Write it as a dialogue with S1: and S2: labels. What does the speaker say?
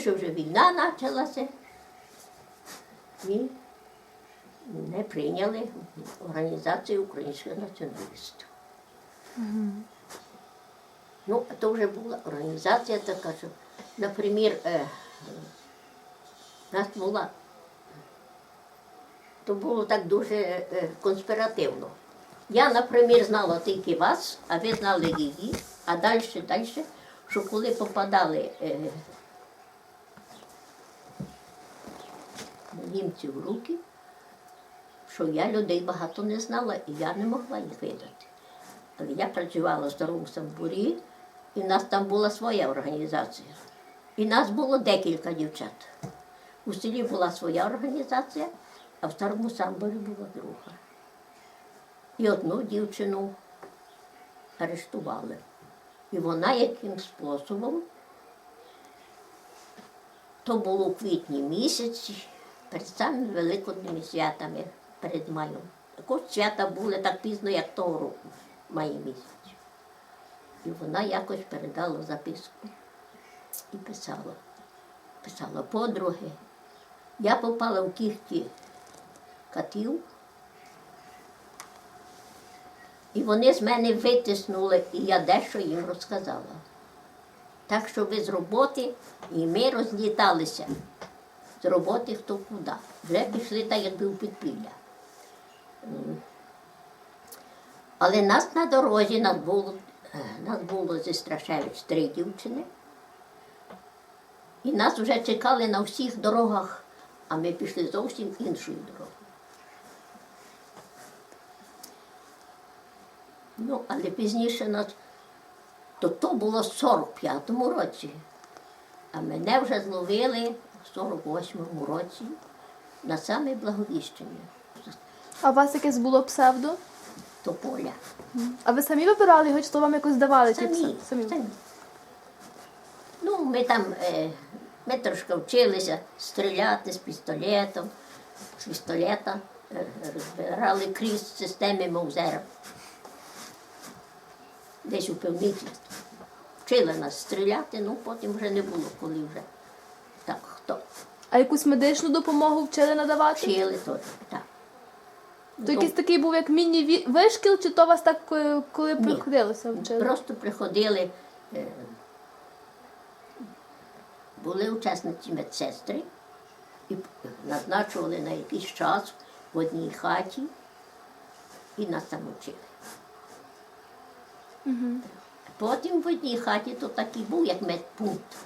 S1: пізніше вже війна почалася. І мене прийняли організацію українських націоналістів. Ну, а то вже була організація така, що, наприклад, е, нас була, то було так дуже е, конспіративно. Я, наприклад, знала тільки вас, а ви знали її, а далі, далі, що коли попадали е, німці в руки, що я людей багато не знала і я не могла їх видати. Але я працювала в старому самбурі, і в нас там була своя організація. І нас було декілька дівчат. У селі була своя організація, а в старому самборі була друга. І одну дівчину арештували. І вона яким способом, то було у квітні місяці, перед самими великодними святами, перед маєм. Також свята були так пізно, як того року, має місяць. І вона якось передала записку і писала. Писала подруги. Я попала в кіхті катів, і вони з мене витиснули, і я дещо їм розказала. Так що ви з роботи, і ми розліталися. З роботи хто куди. Вже пішли так, якби в підпілля. Але нас на дорозі нас було, нас було зі Страшевич три дівчини. І нас вже чекали на всіх дорогах, а ми пішли зовсім іншою дорогою. Ну, але пізніше нас, то то було в 45-му році, а мене вже зловили 48-му році на саме благовіщення
S2: А у вас якесь було псевдо?
S1: Тополя.
S2: А ви самі вибирали його, чи то вам якось давали
S1: Самі?
S2: Самі.
S1: самі. Ну, ми там, е, ми трошки вчилися стріляти з пістолетом, з пістолета, е, розбирали крізь системи Маузера. Десь у пивниці. Вчили нас стріляти, ну потім вже не було, коли вже
S2: А якусь медичну допомогу вчили надавати?
S1: вчили, то так.
S2: То якийсь такий був як міні-вишкіл, чи то вас так, е, коли
S1: Ні.
S2: приходилося вчили?
S1: Просто приходили, е, були учасниці медсестри і назначували на якийсь час в одній хаті і нас там вчили. Потім в одній хаті то такий був, як медпункт.